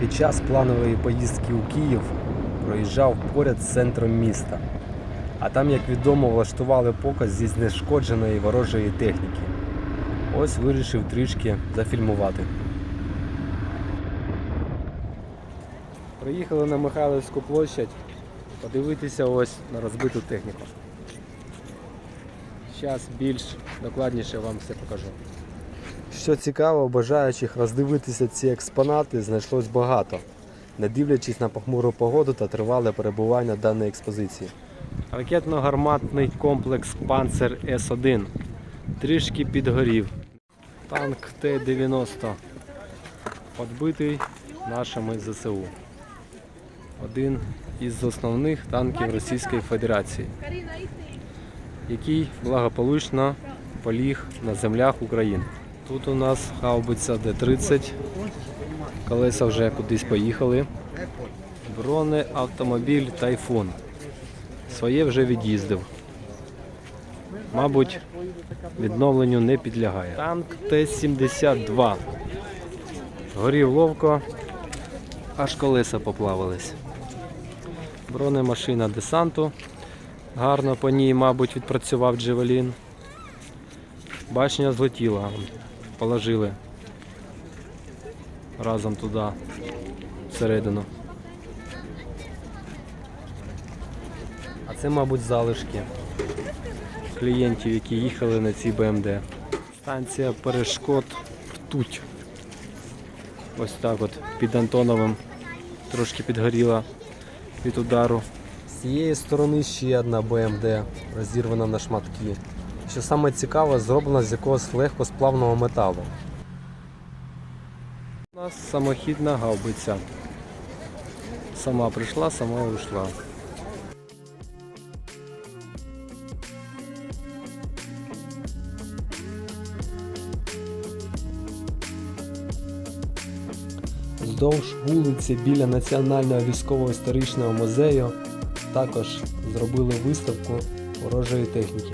Під час планової поїздки у Київ проїжджав поряд з центром міста. А там, як відомо, влаштували показ зі знешкодженої ворожої техніки. Ось вирішив трішки зафільмувати. Приїхали на Михайлівську площадь подивитися ось на розбиту техніку. Зараз більш докладніше вам все покажу. Що цікаво, бажаючих роздивитися ці експонати знайшлось багато, не дивлячись на похмуру погоду та тривале перебування даної експозиції. Ракетно-гарматний комплекс Панцер С1 трішки підгорів. Танк Т-90 подбитий нашими ЗСУ. Один із основних танків Російської Федерації, який благополучно поліг на землях України. Тут у нас гаубиця Д-30, колеса вже кудись поїхали. Бронеавтомобіль Тайфун. Своє вже від'їздив. Мабуть, відновленню не підлягає. Танк Т-72. Горів ловко, аж колеса поплавились. Бронемашина десанту. Гарно по ній, мабуть, відпрацював Джевелін. Башня злетіла. Положили разом туди, всередину. А це, мабуть, залишки клієнтів, які їхали на цій БМД. Станція перешкод ртуть. Ось так от під Антоновим трошки підгоріла від удару. З цієї сторони ще одна БМД розірвана на шматки. Що саме цікаве, зроблена з якогось легкосплавного металу. У нас самохідна гаубиця. Сама прийшла, сама ушла. Вздовж вулиці біля Національного військово-історичного музею також зробили виставку ворожої техніки.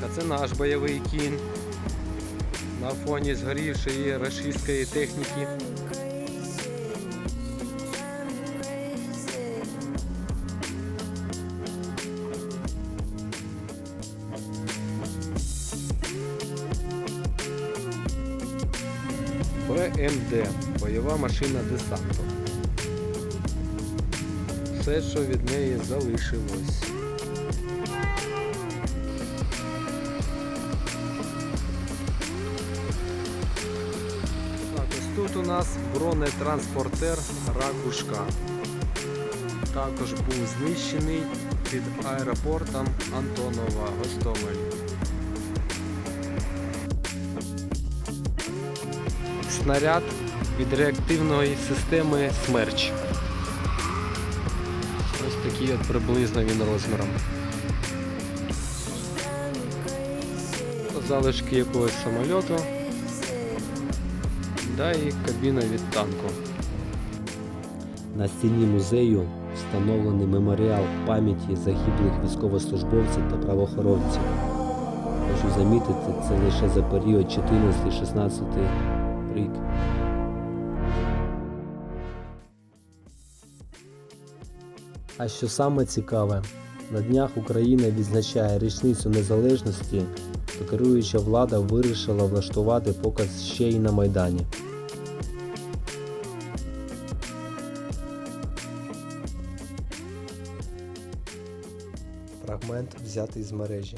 Так, а це наш бойовий кінь на фоні згорівшої рашистської техніки. БМД бойова машина десанту. Все, що від неї залишилось. Тут у нас бронетранспортер Ракушка. Також був знищений під аеропортом Антонова Гостомель. Снаряд від реактивної системи Смерч. Ось такий от приблизно він розміром. Залишки якогось самольоту. Да і кабіна від танку. На стіні музею встановлений меморіал пам'яті загиблих військовослужбовців та правоохоронців. Хочу замітити, це лише за період 14-16 рік. А що саме цікаве, на днях Україна відзначає річницю незалежності, то керуюча влада вирішила влаштувати показ ще й на Майдані. Фрагмент взятий з мережі.